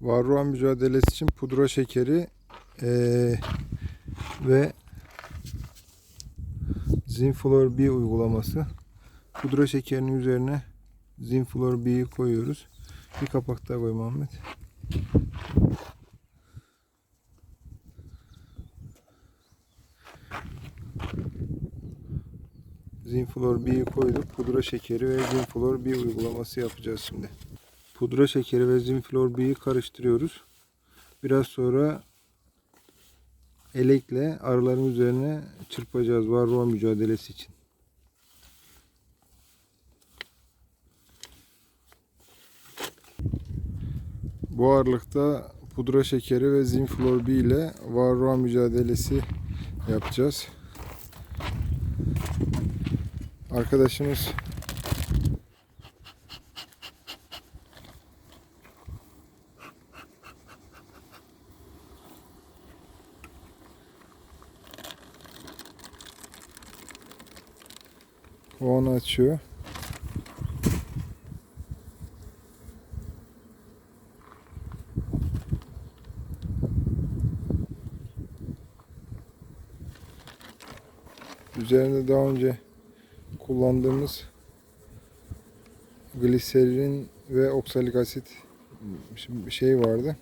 Varroa mücadelesi için pudra şekeri eee, ve Zinflor B uygulaması. Pudra şekerinin üzerine Zinflor B'yi koyuyoruz. Bir kapak daha koy Muhammed. Zinflor B'yi koyduk. Pudra şekeri ve Zinflor B uygulaması yapacağız şimdi. Pudra şekeri ve Zinflor B'yi karıştırıyoruz. Biraz sonra elekle arıların üzerine çırpacağız varroa mücadelesi için. Bu ağırlıkta pudra şekeri ve Zinflor ile varroa mücadelesi yapacağız. Arkadaşımız kovanı açıyor. Üzerinde daha önce kullandığımız gliserin ve oksalik asit şey vardı.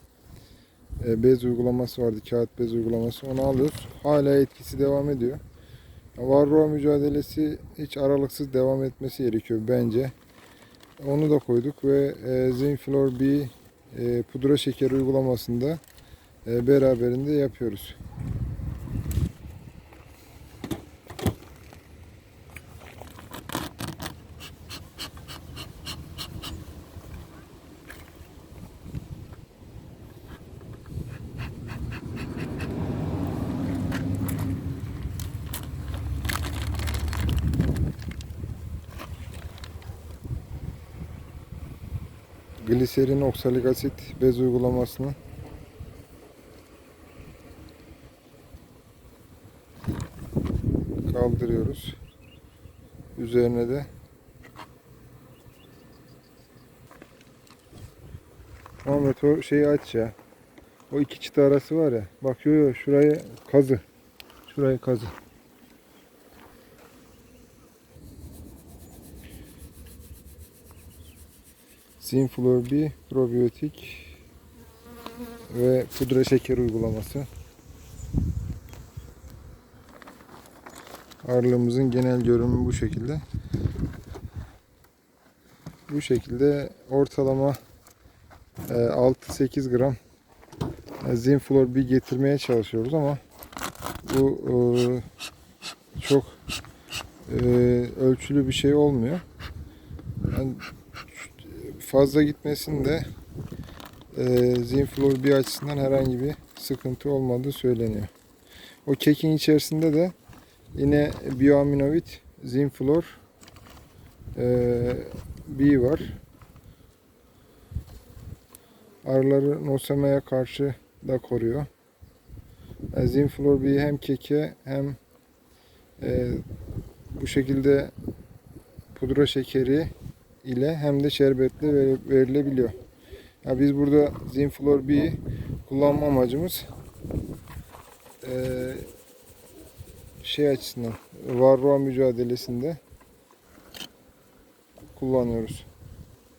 E, Bez uygulaması vardı. Kağıt bez uygulaması. Onu alıyoruz. Hala etkisi devam ediyor. Varroa mücadelesi hiç aralıksız devam etmesi gerekiyor bence. Onu da koyduk ve e, Zinflor B e, pudra şekeri uygulamasında e, beraberinde yapıyoruz. Gliserin oksalik asit bez uygulamasını kaldırıyoruz. Üzerine de Ahmet o şeyi aç ya. O iki çıta arası var ya. Bak yo yo şurayı kazı. Şurayı kazı. Zinflor B probiyotik ve pudra şeker uygulaması. Arılığımızın genel görünümü bu şekilde. Bu şekilde ortalama e, 6-8 gram e, Zinflor B getirmeye çalışıyoruz ama bu e, çok e, ölçülü bir şey olmuyor. Yani fazla gitmesinde e, Zinflor bir açısından herhangi bir sıkıntı olmadığı söyleniyor. O kekin içerisinde de yine bioaminovit Zinflor e, B var. Arıları nosemaya karşı da koruyor. E, Zinflor B hem keke hem e, bu şekilde pudra şekeri ile hem de şerbetle ver- verilebiliyor. Ya biz burada Zinflor B'yi kullanma amacımız eee, şey açısından varroa mücadelesinde kullanıyoruz.